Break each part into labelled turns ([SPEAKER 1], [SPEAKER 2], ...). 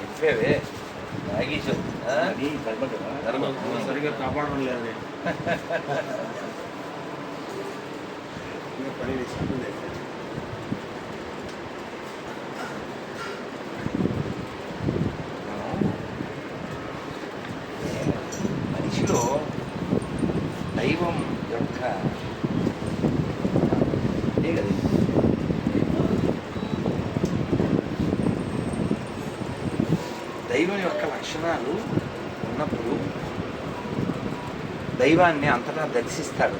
[SPEAKER 1] చెప్పేవే తాగేసావు ఆ? ధర్మం.
[SPEAKER 2] సరిగా కాపాడడం లేదు
[SPEAKER 1] మనిషిలో దైవం యొక్క లక్షణాలు ఉన్నప్పుడు దైవాన్ని అంతటా దర్శిస్తాడు.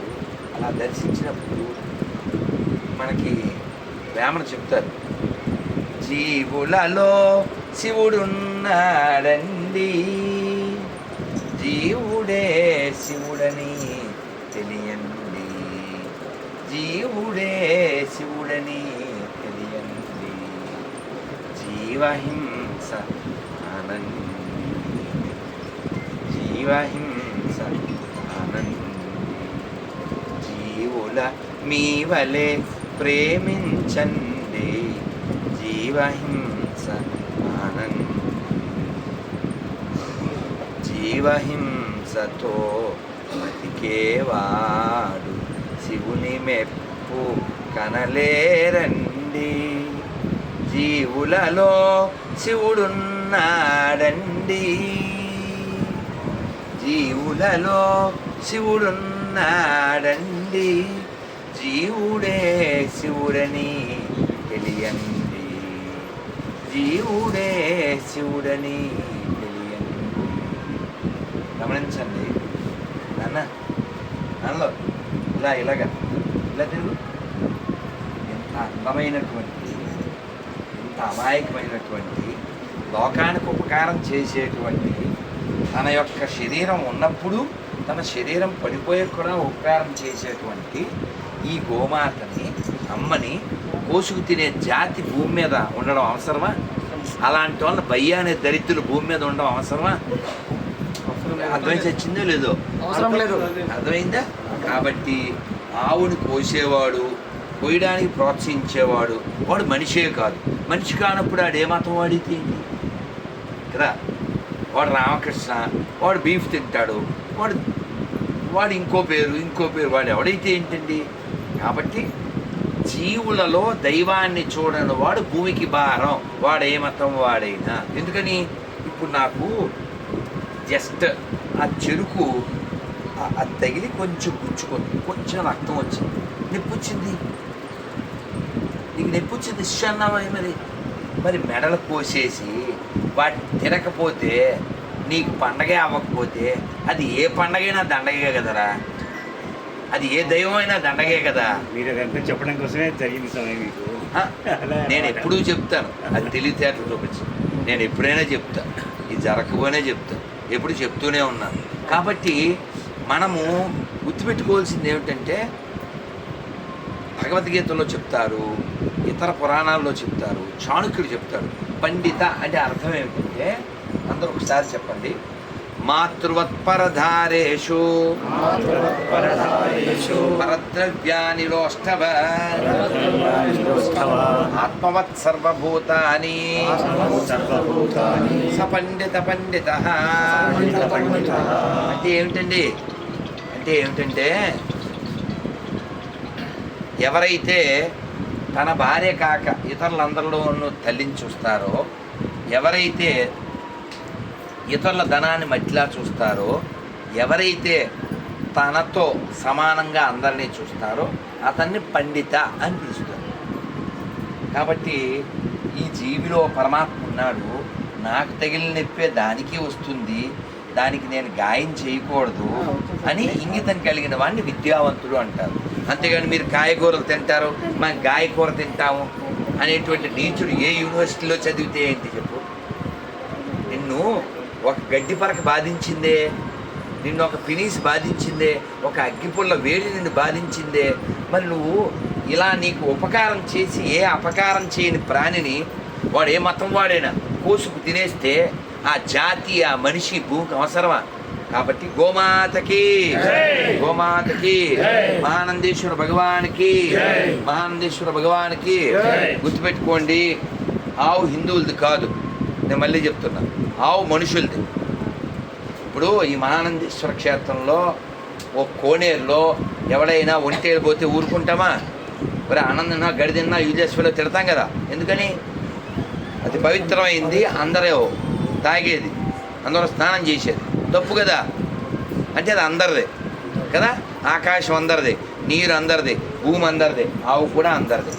[SPEAKER 1] అలా దర్శించినప్పుడు మనకి వేమన చెప్తారు జీవులలో శివుడున్నాడండి. జీవుడే శివుడని తెలియండి. జీవుడే శివుడని తెలియండి. జీవహింస జీవహింస జీవుల మీ వలె ప్రేమించండి జీవహింస ఆనంద్ జీవహింసతో బతికేవాడు శివుని మెప్పు కనలేరండి జీవులలో ఉన్నాడండి జీవులలో శివుడున్నాడండి. జీవుడే శివుడని తెలియండి. జీవుడే శివుడని తెలియండి. గమనించండి. నాన్న నాన్నలో ఇలా ఇలాగా ఇలా తిరుగు. ఎంత అందమైనటువంటి ఎంత అమాయకమైనటువంటి లోకానికి ఉపకారం చేసేటువంటి తన యొక్క శరీరం ఉన్నప్పుడు తన శరీరం పడిపోయే కూడా ఉపకారం చేసేటువంటి ఈ గోమాతని అమ్మని కోసుకు తినే జాతి భూమి మీద ఉండడం అవసరమా? అలాంటి వాళ్ళ భయ్య అనే దరిద్రులు భూమి మీద ఉండడం అవసరమా? అర్థమై చచ్చిందో లేదో?
[SPEAKER 3] అవసరం లేదు.
[SPEAKER 1] అర్థమైందా? కాబట్టి ఆవుని కోసేవాడు కోయడానికి ప్రోత్సహించేవాడు వాడు మనిషే కాదు. మనిషి కానప్పుడు ఆడు ఏ మతం వాడితే కదా? వాడు రామకృష్ణ వాడు బీఫ్ తింటాడు వాడు వాడు ఇంకో పేరు ఇంకో పేరు వాడు ఎవడైతే ఏంటండి? కాబట్టి జీవులలో దైవాన్ని చూడని వాడు భూమికి భారం వాడు ఏ మతం వాడైనా. ఎందుకని? ఇప్పుడు నాకు జస్ట్ ఆ చెరుకు ఆ- అది తగిలి కొంచెం గుచ్చుకుంది కొంచెం రక్తం వచ్చింది. నొప్పి వచ్చింది? నీకు నొప్పి వచ్చింది? మరి? మరి మెడలు కోసేసి వాటిని తినకపోతే నీకు పండగే అవ్వకపోతే అది ఏ పండగైనా దండగే కదరా? అది ఏ దైవమైనా దండగే కదా?
[SPEAKER 2] మీరు అదంతా చెప్పడం కోసమే జరిగింది సమయం మీకు?
[SPEAKER 1] నేను ఎప్పుడూ చెప్తాను. అది తెలివితేటలు చూపించి. నేను ఎప్పుడైనా చెప్తా. ఇది జరగకపోయినా చెప్తా. ఎప్పుడు చెప్తూనే ఉన్నాను కాబట్టి మనము గుర్తుపెట్టుకోవాల్సింది ఏమిటంటే భగవద్గీతలో చెప్తారు ఇతర పురాణాల్లో చెప్తారు చాణుక్యుడు చెప్తాడు. పండిత అంటే అర్థం ఏమిటంటే అందరూ ఒకసారి చెప్పండి. మాతృవత్పరధారేషు. పరద్రవ్యానిలోష్టవ. ఆత్మవత్ సర్వభూతాని సపండిత పండిత అంటే ఏమిటండి? అంటే ఏమిటంటే ఎవరైతే తన భార్య కాక ఇతరులందరిలోనూ తల్లిని చూస్తారో ఎవరైతే ఇతరుల ధనాన్ని మట్టిలా చూస్తారో ఎవరైతే తనతో సమానంగా అందరినీ చూస్తారో అతన్ని పండిత అని పిలుస్తారు. కాబట్టి ఈ జీవిలో పరమాత్మ ఉన్నాడు. నాకు తగిలిన నొప్పే దానికి వస్తుంది. దానికి నేను గాయం చేయకూడదు అని ఇంగితం కలిగిన వాడిని విద్యావంతుడు అంటారు. అంతేగాని మీరు కాయగూరలు తింటారు మనం గాయకూర తింటాము అనేటువంటి నీచుడు ఏ యూనివర్సిటీలో చదివితే ఏంటి చెప్పు? నిన్ను ఒక గడ్డి పరక బాధించిందే నిన్ను ఒక పినీస్ బాధించిందే ఒక అగ్గిపుల్ల వేడి నిన్ను బాధించిందే. మరి నువ్వు ఇలా నీకు ఉపకారం చేసి ఏ అపకారం చేయని ప్రాణిని వాడు ఏ మతం వాడైనా కోసుకు తినేస్తే ఆ జాతి ఆ మనిషి భూమికి అవసరమా? కాబట్టి గోమాతకి గోమాతకి మహానందేశ్వర భగవానికి మహానందేశ్వర భగవానికి గుర్తుపెట్టుకోండి ఆవు హిందువులది కాదు. నేను మళ్ళీ చెప్తున్నా ఆవు మనుషులది. ఇప్పుడు ఈ మహానందేశ్వర క్షేత్రంలో ఓ కోనేరులో ఎవడైనా ఒంటేరు పోతే ఊరుకుంటామా? మరి ఆనందన్నా గడిదిన్నా యూజెస్లో తిడతాం కదా. ఎందుకని? అది పవిత్రమైంది అందరూ తాగేది అందరూ స్నానం చేసేది. తప్పు కదా? అంటే అది అందరిది కదా? ఆకాశం అందరిది నీరు అందరిది భూమి అందరిదే ఆవు కూడా అందరిది.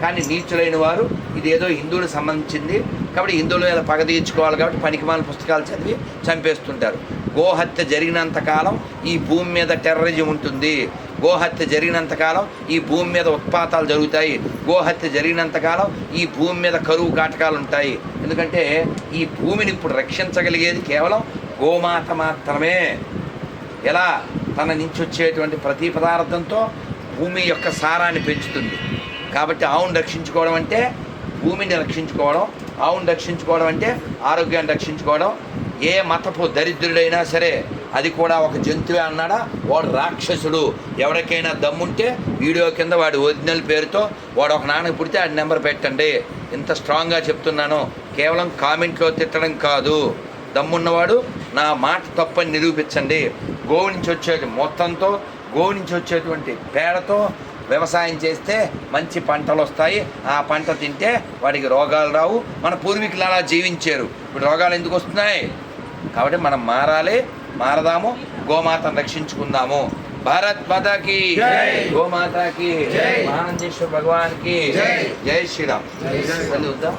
[SPEAKER 1] కానీ నీచులైన వారు ఇది ఏదో హిందువులకు సంబంధించింది. కాబట్టి హిందువుల మీద పగ తీర్చుకోవాలి కాబట్టి పనికిమాల పుస్తకాలు చదివి చంపేస్తుంటారు. గోహత్య జరిగినంత కాలం ఈ భూమి మీద టెర్రరిజం ఉంటుంది. గోహత్య జరిగినంత కాలం ఈ భూమి మీద ఉత్పాతాలు జరుగుతాయి. గోహత్య జరిగినంత కాలం ఈ భూమి మీద కరువు కాటకాలు ఉంటాయి. ఎందుకంటే ఈ భూమిని ఇప్పుడు రక్షించగలిగేది కేవలం గోమాత మాత్రమే ఎలా తన నుంచి వచ్చేటువంటి ప్రతి పదార్థంతో భూమి యొక్క సారాన్ని పెంచుతుంది. కాబట్టి ఆవును రక్షించుకోవడం అంటే భూమిని రక్షించుకోవడం ఆవును రక్షించుకోవడం అంటే ఆరోగ్యాన్ని రక్షించుకోవడం. ఏ మతపు దరిద్రుడైనా సరే అది కూడా ఒక జంతువే అన్నాడా? వాడు రాక్షసుడు. ఎవరికైనా దమ్ముంటే వీడియో కింద వాడి ఒరిజినల్ పేరుతో వాడు ఒక నాన్న పుడితే ఆ నెంబర్ పెట్టండి. ఇంత స్ట్రాంగ్గా చెప్తున్నాను. కేవలం కామెంట్లో తిట్టడం కాదు. దమ్మున్నవాడు నా మాట తప్పని నిరూపించండి. గోవు నుంచి వచ్చే మొత్తంతో గోవు నుంచి వచ్చేటువంటి పేడతో వ్యవసాయం చేస్తే మంచి పంటలు వస్తాయి. ఆ పంట తింటే వాడికి రోగాలు రావు. మన పూర్వీకులు అలా జీవించారు. ఇప్పుడు రోగాలు ఎందుకు వస్తున్నాయి? కాబట్టి మనం మారాలి మారదాము గోమాతను రక్షించుకుందాము. భారత్ మాతాకి గోమాతాకి ఆనందేశ్వర భగవాన్కి జై. శ్రీరామ్. చదువుద్దాం